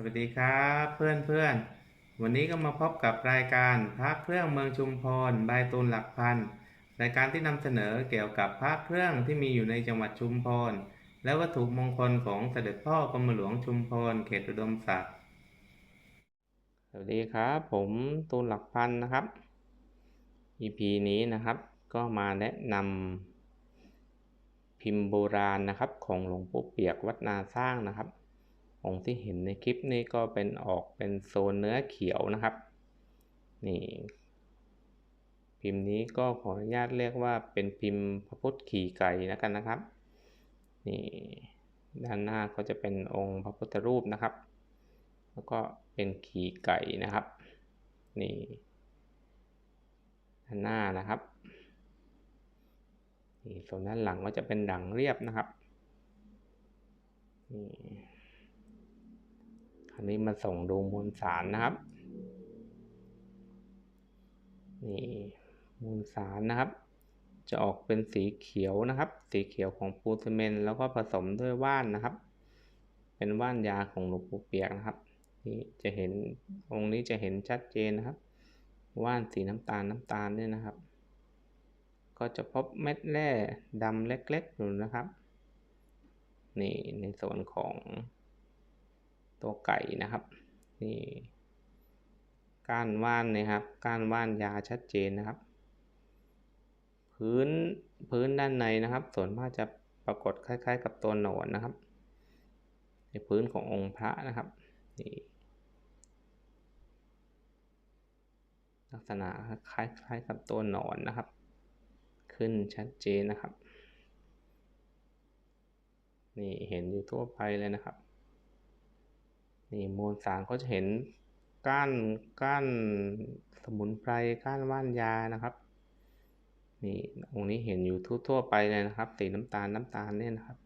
สวัสดีครับเพื่อนเพื่อนๆวันนี้ก็มาพบกับรายการพระเครื่องเมืองชุมพรใบตูนหลักพันรายการที่นำเสนอเกี่ยวกับพระเครื่องที่มีอยู่ในจังหวัดชุมพรและวัตถุมงคลของเสด็จพ่อกรมหลวงชุมพรเขตอุดมศักดิ์สวัสดีครับ ผมตูนหลักพันนะครับ EP นี้นะครับ ก็มาแนะนำพิมพ์โบราณนะครับ ของหลวงปู่เปียกวัดนาสร้างนะครับ องค์ที่เห็นในคลิปนี้ก็เป็นออกเป็นโซนเนื้อเขียวนะครับ นี่พิมพ์นี้ก็ขออนุญาตเรียกว่าเป็นพิมพ์พระพุทธขี่ไก่นะกันนะครับ นี่ด้านหน้าก็จะเป็นองค์พระพุทธรูปนะครับ แล้วก็เป็นขี่ไก่นะครับ นี่ด้านหน้านะครับนี่ส่วนด้านหลังก็จะเป็นดังเรียบนะครับนี่ อันนี้มาส่งดูมวลสารนะครับ นี่มูลสารนะครับ จะออกเป็นสีเขียวนะครับ สีเขียวของปูซีเมนแล้วก็ผสมด้วยว่านนะครับ เป็นว่านยาของหลวงปู่เปียกนะครับนี่จะเห็นองค์นี้จะเห็นชัดเจนนะครับ ว่านสีน้ำตาลน้ำตาลเนี่ยนะครับ ก็จะพบเม็ดแร่ดำเล็กๆอยู่นะครับ นี่ในส่วนของ ตัวไก่นะครับ นี่ก้านว่านนะครับก้านว่านยาชัดเจนนะครับ พื้นพื้นด้านในนะครับ ส่วนมากจะปรากฏคล้าย ๆ กับตัวหนอนนะครับ ในพื้นขององค์พระนะครับนี่ลักษณะคล้ายๆกับตัวหนอนนะครับ ขึ้นชัดเจนนะครับ นี่เห็นอยู่ทั่วไปเลยนะครับ นี่มวลสารก็จะเห็นก้านก้านสมุนไพรก้านว่านยานะครับนี่องค์นี้เห็นอยู่ทั่วๆไปเลยนะครับ สีน้ำตาลน้ำตาลเนี่ยนะครับ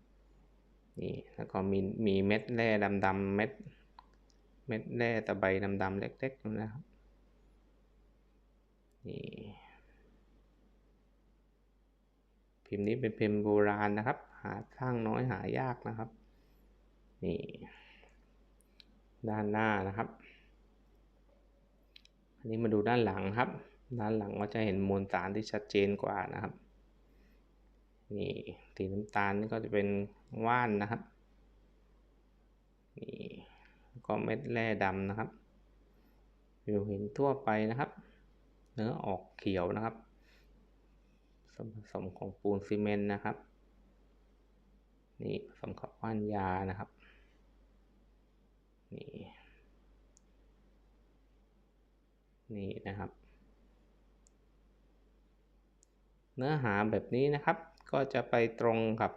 นี่แล้วก็มีมีเม็ดแร่ดำๆเม็ดเม็ดแร่ตะไบดำๆเล็กๆนะครับนี่พิมพ์นี้เป็นพิมพ์โบราณนะครับ หาสร้างน้อยหายากนะครับนี่ ด้านหน้านะครับ อันนี้มาดูด้านหลังครับ ด้านหลังก็จะเห็นมวลสารที่ชัดเจนกว่านะครับนี่สีน้ำตาลนี่ก็จะเป็นว่านนะครับนี่ก็เม็ดแร่ดำนะครับอยู่เห็นทั่วไปนะครับ เนื้อออกเขียวนะครับส่วนผสมของปูนซีเมนต์นะครับ นี่ผสมกับว่านยานะครับ นี่ นี่นะครับ เนื้อหาแบบนี้นะครับ ก็จะไปตรงกับ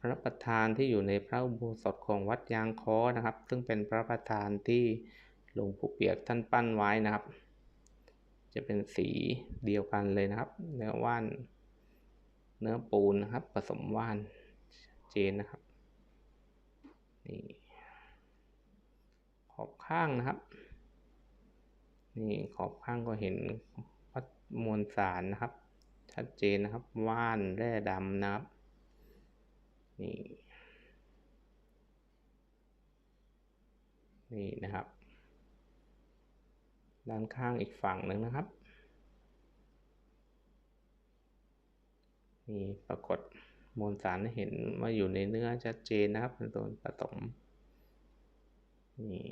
พระประธานที่อยู่ในพระอุโบสถของวัดยางคอนะครับ ซึ่งเป็นพระประธานที่หลวงปู่เปียกท่านปั้นไว้นะครับ จะเป็นสีเดียวกันเลยนะครับ เนื้อว่าน เนื้อปูนนะครับ ผสมว่านเจนนะครับนี่ ขอบข้างนะครับ นี่ขอบข้างก็เห็นวัดมวลสารนะครับ ชัดเจนนะครับว่านแร่ดำนะครับนี่นี่นะครับ ด้านข้างอีกฝั่งหนึ่งนะครับนี่ปรากฏมวลสารเห็นว่าอยู่ในเนื้อชัดเจนนะครับเป็นตัวผสม นี่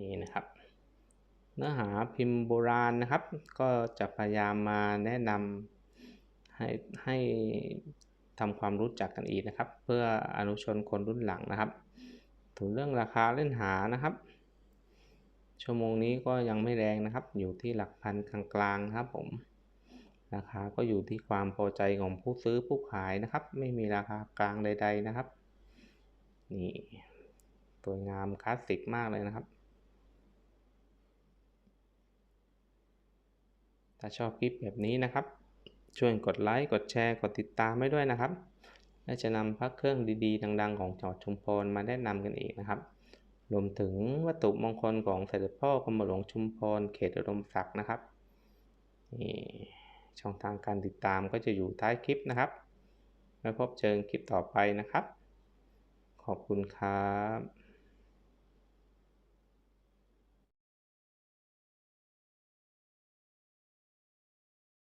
นี่นะครับ เนื้อหาพิมพ์โบราณนะครับ ก็จะพยายามมาแนะนำให้ให้ทำความรู้จักกันอีกนะครับ เพื่ออนุชนคนรุ่นหลังนะครับ ถึงเรื่องราคาเล่นหานะครับ ชั่วโมงนี้ก็ยังไม่แรงนะครับ อยู่ที่หลักพันกลางๆครับผม ราคาก็อยู่ที่ความพอใจของผู้ซื้อผู้ขายนะครับ ไม่มีราคากลางใด ๆนะครับ นี่ตัวงามคลาสสิกมากเลยนะครับ ถ้าชอบคลิปแบบนี้นะครับ ช่วยกดไลค์กดแชร์กดติดตามไว้ด้วยนะครับและจะนำพระเครื่องดีๆ ดัง ๆ ของจังหวัดชุมพรมาแนะนำกันอีกนะครับ รวมถึงวัตถุมงคลของเสด็จพ่อกรมหลวงชุมพรเขตอุดมศักดิ์นะครับนี่ ช่องทางการติดตามก็จะอยู่ท้ายคลิปนะครับไว้พบเจอคลิปต่อไปนะครับ ขอบคุณครับ